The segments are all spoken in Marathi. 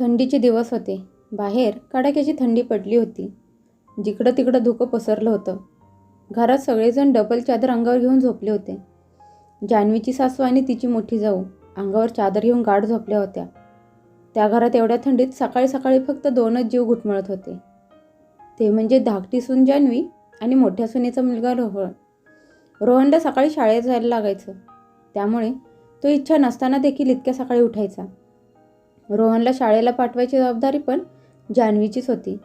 थंडीचे दिवस होते. बाहेर कडाक्याची थंडी पडली होती. जिकडं तिकडं धुकं पसरलं होतं. घरात सगळेजण डबल चादर अंगावर घेऊन झोपले होते. जान्हवीची सासू आणि तिची मोठी जाऊ अंगावर चादर घेऊन गाढ झोपल्या होत्या. त्या घरात एवढ्या थंडीत सकाळी सकाळी फक्त दोनच जीव घुटमळत होते. ते म्हणजे धाकटी सून जान्हवी आणि मोठ्या सुनेचा मुलगा रोहन. रोहनला सकाळी शाळेत जायला लागायचं. त्यामुळे तो इच्छा नसताना देखील इतक्या सकाळी उठायचा. रोहनला शाळेला पाठवायची जबाबदारी पण जान्हवीचीच होती.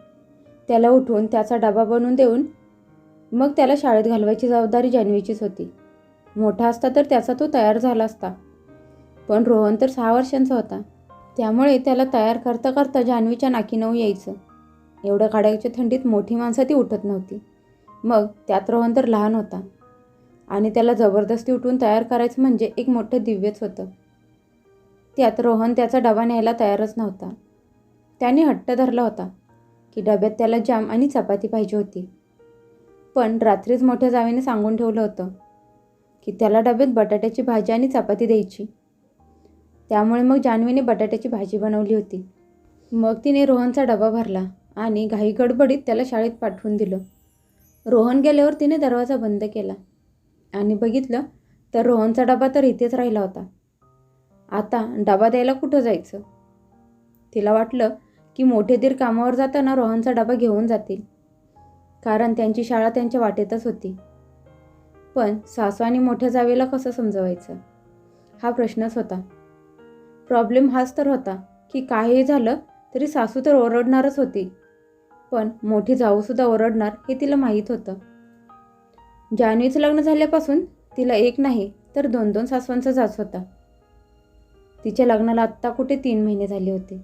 त्याला उठवून त्याचा डबा बनवून देऊन मग त्याला शाळेत घालवायची जबाबदारी जान्हवीचीच होती. मोठा असता तर त्याचा तो तयार झाला असता. पण रोहन तर सहा वर्षांचा होता. त्यामुळे त्याला तयार करता करता जान्हवीच्या नाकीनऊ यायचं. एवढ्या काड्याच्या थंडीत मोठी माणसं ती उठत नव्हती. मग त्यात रोहन तर लहान होता. आणि त्याला जबरदस्ती उठून तयार करायचं म्हणजे एक मोठं दिव्यच होतं. त्यात रोहन त्याचा डबा न्यायला तयारच नव्हता. त्याने हट्ट धरला होता की डब्यात त्याला जाम आणि चपाती पाहिजे होती. पण रात्रीच मोठ्या जावेने सांगून ठेवलं होतं की त्याला डब्यात बटाट्याची भाजी आणि चपाती द्यायची. त्यामुळे मग जान्हवीने बटाट्याची भाजी बनवली होती. मग तिने रोहनचा डबा भरला आणि घाई गडबडीत त्याला शाळेत पाठवून दिलं. रोहन गेल्यावर तिने दरवाजा बंद केला आणि बघितलं तर रोहनचा डबा तर इथेच राहिला होता. आता डबा द्यायला कुठं जायचं? तिला वाटलं की मोठे दीर कामावर जाताना रोहनचा डबा घेऊन जातील. कारण त्यांची शाळा त्यांच्या वाटेतच होती. पण सासू आणि मोठ्या जावेला कसं समजवायचं? हा प्रश्नच होता. प्रॉब्लेम हाच तर होता की काही झालं तरी सासू तर ओरडणारच होती. पण मोठी जाऊसुद्धा ओरडणार हे तिला माहीत होतं. जान्हवीचं लग्न झाल्यापासून तिला एक नाही तर दोन दोन सासवांचा जाच होता. तिच्या लग्नाला आत्ता कुठे तीन महिने झाले होते.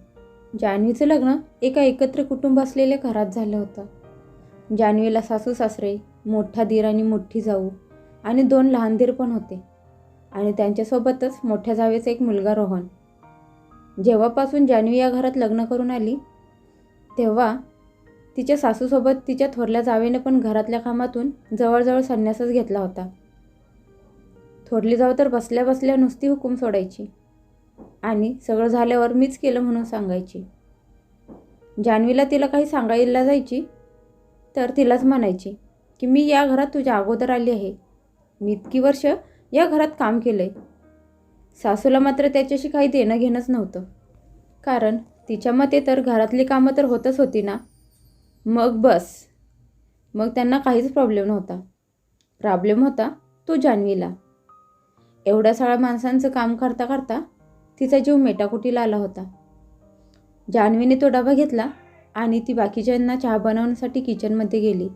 जान्हवीचं लग्न एका एकत्र कुटुंब असलेल्या घरात झालं होतं. जान्हवीला सासू सासरे मोठा दीर आणि मोठी जाऊ आणि दोन लहान दीर पण होते. आणि त्यांच्यासोबतच मोठ्या जावेचा एक मुलगा रोहन. जेव्हापासून जान्हवी या घरात लग्न करून आली तेव्हा तिच्या सासूसोबत तिच्या थोरल्या जावेने पण घरातल्या कामातून जवळजवळ संन्यासच घेतला होता. थोरली जाऊ तर बसल्या बसल्या नुसती हुकूम सोडायची. आणि सगळं झाल्यावर मीच केलं म्हणून सांगायची. जान्हवीला तिला काही सांगायला जायची तर तिलाच म्हणायची की मी या घरात तुझ्या अगोदर आली आहे. मी इतकी वर्ष या घरात काम केलं आहे सासूला मात्र त्याच्याशी काही देणं घेणंच नव्हतं. कारण तिच्या मते तर घरातली कामं तर होतच होती ना. मग बस. मग त्यांना काहीच प्रॉब्लेम नव्हता. प्रॉब्लेम होता तो जान्हवीला एवढ्या सगळ्या माणसांचं काम करता करता तिचा जीव मेटाकुटीला आला होता. जान्हवीने तो डबा घेतला आणि ती बाकीच्यांना चहा बनवण्यासाठी किचनमध्ये गेली.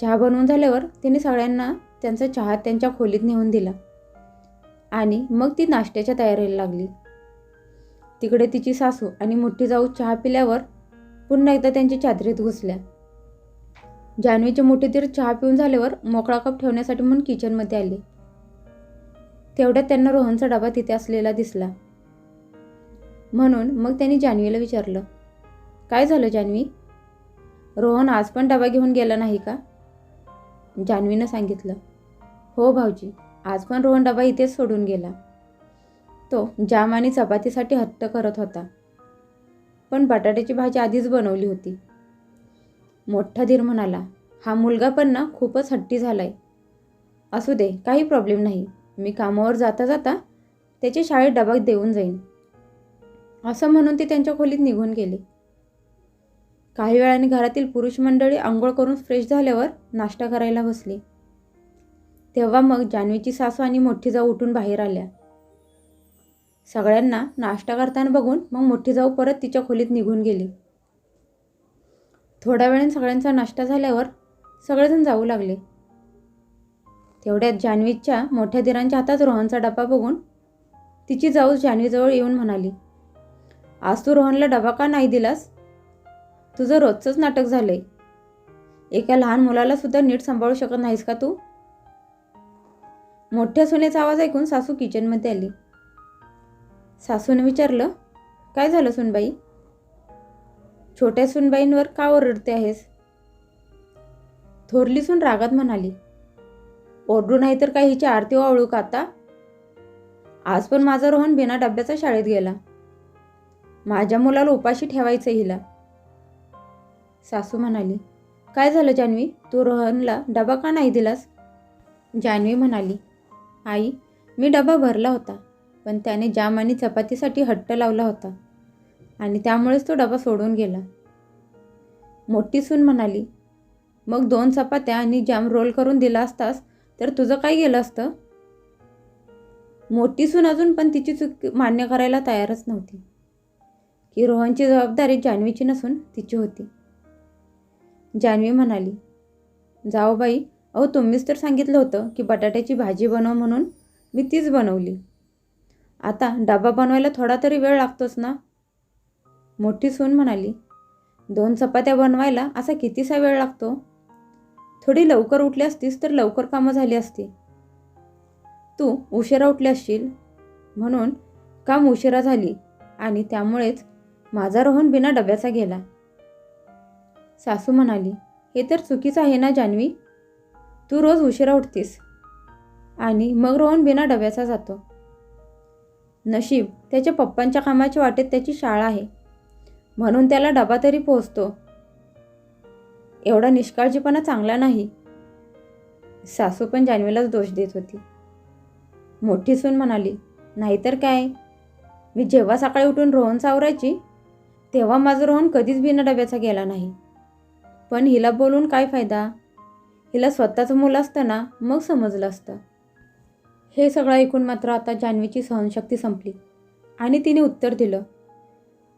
चहा बनवून झाल्यावर तिने सगळ्यांना त्यांचा चहा त्यांच्या खोलीत नेऊन दिला आणि मग ती नाश्त्याच्या तयारीला लागली. तिकडे तिची सासू आणि मोठी जाऊ चहा पिल्यावर पुन्हा एकदा त्यांची चादरीत घुसल्या. जान्हवीचे मोठे तीर चहा पिऊन झाल्यावर मोकळा कप ठेवण्यासाठी म्हणून किचनमध्ये आले. तेवढ्यात त्यांना रोहनचा डबा तिथे असलेला दिसला. म्हणून मग त्यांनी जान्हवीला विचारलं काय झालं जान्हवी? रोहन आज पण डबा घेऊन गेला नाही का? जान्हवीनं सांगितलं हो भाऊजी आज पण रोहन डबा इथेच सोडून गेला. तो जाम आणि चपातीसाठी हट्ट करत होता. पण बटाट्याची भाजी आधीच बनवली होती. मोठा धीर म्हणाला हा मुलगा पण ना खूपच हट्टी झालाय. असू दे काही प्रॉब्लेम नाही. मी कामावर जाता जाता त्याच्या शाळेत डबा देऊन जाईन. असं म्हणून ते त्यांच्या खोलीत निघून गेले. काही वेळाने घरातील पुरुष मंडळी आंघोळ करून फ्रेश झाल्यावर नाश्ता करायला बसली. तेव्हा मग जान्हवीची सासू आणि मोठी जाऊ उठून बाहेर आल्या. सगळ्यांना नाश्ता करताना बघून मग मोठी जाऊ परत तिच्या खोलीत निघून गेली. थोड्या वेळाने सगळ्यांचा नाश्ता झाल्यावर सगळेजण जाऊ लागले. तेवढ्यात जान्हवीच्या मोठ्या दिरांच्या हातात रोहनचा डबा बघून तिची जाऊ जान्हवीजवळ येऊन म्हणाली आज तू रोहनला डबा का नाही दिलास? तुझं रोजचंच नाटक झालंय. एका लहान मुलाला सुद्धा नीट सांभाळू शकत नाहीस का तू? मोठ्या सुनेचा आवाज ऐकून सासू किचनमध्ये आली. सासूने विचारलं काय झालं सुनबाई? छोट्या सुनबाईंवर का ओरडते आहेस? थोरली सून रागात म्हणाली ओरडू नाही तर काय हिची आरती वावळू का आता? आज पण माझा रोहन बिना डब्याचा शाळेत गेला. माझ्या मुलाला उपाशी ठेवायचं हिला. सासू म्हणाली काय झालं जान्हवी? तू रोहनला डबा का नाही दिलास? जान्हवी म्हणाली आई मी डबा भरला होता पण त्याने जाम आणि चपातीसाठी हट्ट लावला होता आणि त्यामुळेच तो डबा सोडून गेला. मोठी सून म्हणाली मग दोन चपात्या आणि जाम रोल करून दिला असतास तर तुझं काय गेलं असतं? मोठी सून अजून पण तिची चूक मान्य करायला तयारच नव्हती. की रोहनची जबाबदारी जान्हवीची नसून तिची होती. जान्हवी म्हणाली जाओ बाई अहो तुम्हीच तर सांगितलं होतं की बटाट्याची भाजी बनव म्हणून मी तीच बनवली. आता डबा बनवायला थोडा तरी वेळ लागतोच ना? मोठी सून म्हणाली दोन चपात्या बनवायला असा कितीसा वेळ लागतो? थोडी लवकर उठली असतीस तर लवकर कामं झाली असती. तू उशिरा उठली असशील. म्हणून काम उशिरा झाली आणि त्यामुळेच माझा रोहन बिना डब्याचा गेला. सासू म्हणाली हे तर चुकीचं आहे ना जान्हवी? तू रोज उशिरा उठतीस आणि मग रोहन बिना डब्याचा जातो. नशीब त्याच्या पप्पांच्या कामाच्या वाटेत त्याची शाळा आहे. म्हणून त्याला डबा तरी पोहोचतो. एवढा निष्काळजीपणा चांगला नाही. सासू पण जान्हवीलाच दोष देत होती. मोठी सून म्हणाली नाहीतर काय? मी जेव्हा सकाळी उठून रोहन सावरायची तेव्हा माझं रोहन कधीच बिना डब्याचा गेला नाही. पण हिला बोलून काय फायदा? हिला स्वतःचं मुलं असतं ना मग समजलं असतं. हे सगळं ऐकून मात्र आता जान्हवीची सहनशक्ती संपली आणि तिने उत्तर दिलं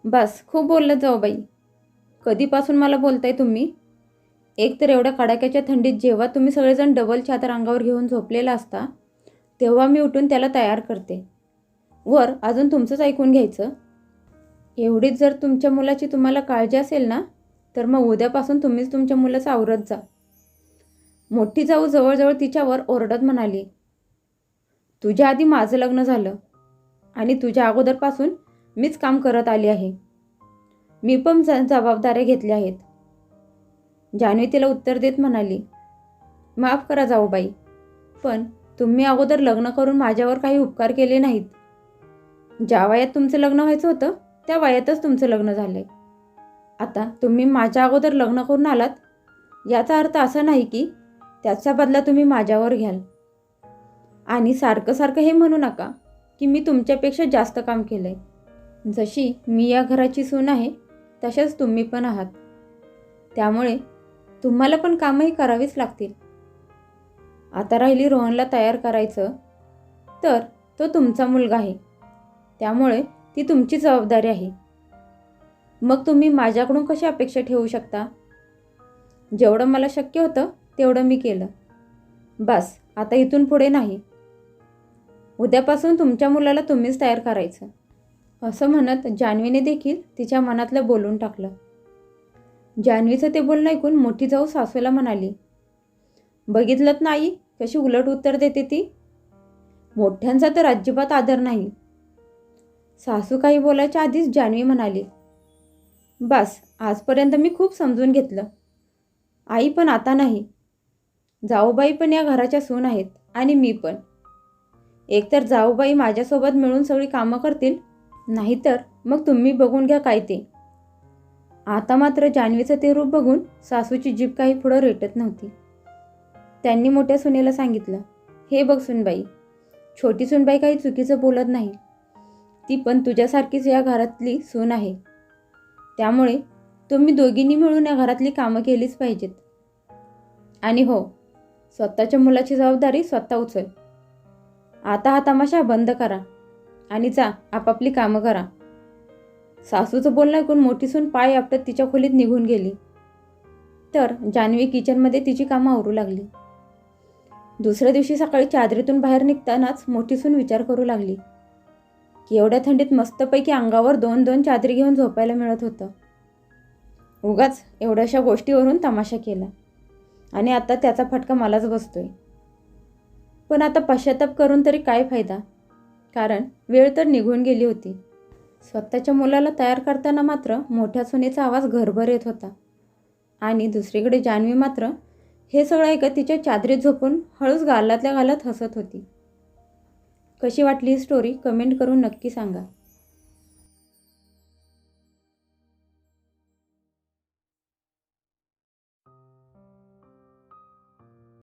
बस खूप बोललं जाऊ बाई. कधीपासून मला बोलताय तुम्ही? एक तर एवढ्या कडाक्याच्या थंडीत जेव्हा तुम्ही सगळेजण डबल छातर अंगावर घेऊन झोपलेला असता तेव्हा मी उठून त्याला तयार करते. वर अजून तुमचंच ऐकून घ्यायचं. एवढीच जर तुमच्या मुलाची तुम्हाला काळजी असेल ना तर मग उद्यापासून तुम्हीच तुमच्या मुलाचं आवरत जा. मोठी जाऊ जवळजवळ तिच्यावर ओरडत म्हणाली तुझ्या आधी माझं लग्न झालं आणि तुझ्या अगोदरपासून मीच काम करत आली आहे. मी पण जबाबदाऱ्या घेतल्या आहेत. जानवी तिला उत्तर देत म्हणाली माफ करा जाऊ बाई पण तुम्ही अगोदर लग्न करून माझ्यावर काही उपकार केले नाहीत. ज्या वयात तुमचं लग्न व्हायचं होतं त्या वयातच तुमचं लग्न झालं आहे आता तुम्ही माझ्या अगोदर लग्न करून आलात याचा अर्थ असा नाही की त्याचा बदला तुम्ही माझ्यावर घ्याल. आणि सारखं सारखं हे म्हणू नका की मी तुमच्यापेक्षा जास्त काम केलं आहे जशी मी या घराची सून आहे तशाच तुम्ही पण आहात. त्यामुळे तुम्हाला पण कामही करावीच लागतील. आता राहिली रोहनला तयार करायचं. तर तो तुमचा मुलगा आहे. त्यामुळे ती तुमची जबाबदारी आहे. मग तुम्ही माझ्याकडून कशी अपेक्षा ठेवू शकता? जेवढं मला शक्य होतं तेवढं मी केलं. बस आता इथून पुढे नाही. उद्यापासून तुमच्या मुलाला तुम्हीच तयार करायचं. असं म्हणत जान्हवीने देखील तिच्या मनातलं बोलून टाकलं. जान्हवीचं ते बोलणं ऐकून मोठी जाऊ सासूला म्हणाली बघितलंत नाही कशी उलट उत्तर देते ती? मोठ्यांचा तर अजिबात आदर नाही. सासू काही बोलायच्या आधीच जान्हवी म्हणाली बस आजपर्यंत मी खूप समजून घेतलं. आई पण आता नाही. जाऊबाई पण या घराच्या सून आहेत आणि मी पण. एकतर जाऊबाई माझ्यासोबत मिळून सगळी कामं करतील नाहीतर मग तुम्ही बघून घ्या काय ते. आता मात्र जान्हवीचं ते रूप बघून सासूची जीभ काही पुढं रेटत नव्हती. त्यांनी मोठ्या सुनेला सांगितलं हे बघ सुनबाई छोटी सुनबाई काही चुकीचं बोलत नाही. ती पण तुझ्यासारखीच या घरातली सून आहे. त्यामुळे तुम्ही दोघींनी मिळून या घरातली कामं केलीच पाहिजेत. आणि हो स्वतःच्या मुलाची जबाबदारी स्वतः उचल. आता हा तमाशा बंद करा आणि जा आपापली कामं करा. सासूचं बोलणं ऐकून मोठी सून पाय आपटत तिच्या खोलीत निघून गेली. तर जान्हवी किचनमध्ये तिची कामं आवरू लागली. दुसऱ्या दिवशी सकाळी चादरीतून बाहेर निघतानाच मोठी सून विचार करू लागली. की एवढ्या थंडीत मस्तपैकी अंगावर दोन दोन चादरी घेऊन झोपायला मिळत होतं. उगाच एवढ्याशा गोष्टीवरून तमाशा केला. आणि आता त्याचा फटका मलाच बसतोय. पण आता पश्चाताप करून तरी काय फायदा? कारण वेळ तर निघून गेली होती. स्वतःच्या मुलाला तयार करताना मात्र मोठ्या सुनेचा आवाज घरभर येत होता. आणि दुसरीकडे जान्हवी मात्र हे सगळं ऐकत तिच्या चादरीत झोपून हळूच गालातल्या गालात हसत होती. कशी वाटली ही स्टोरी कमेंट करून नक्की सांगा.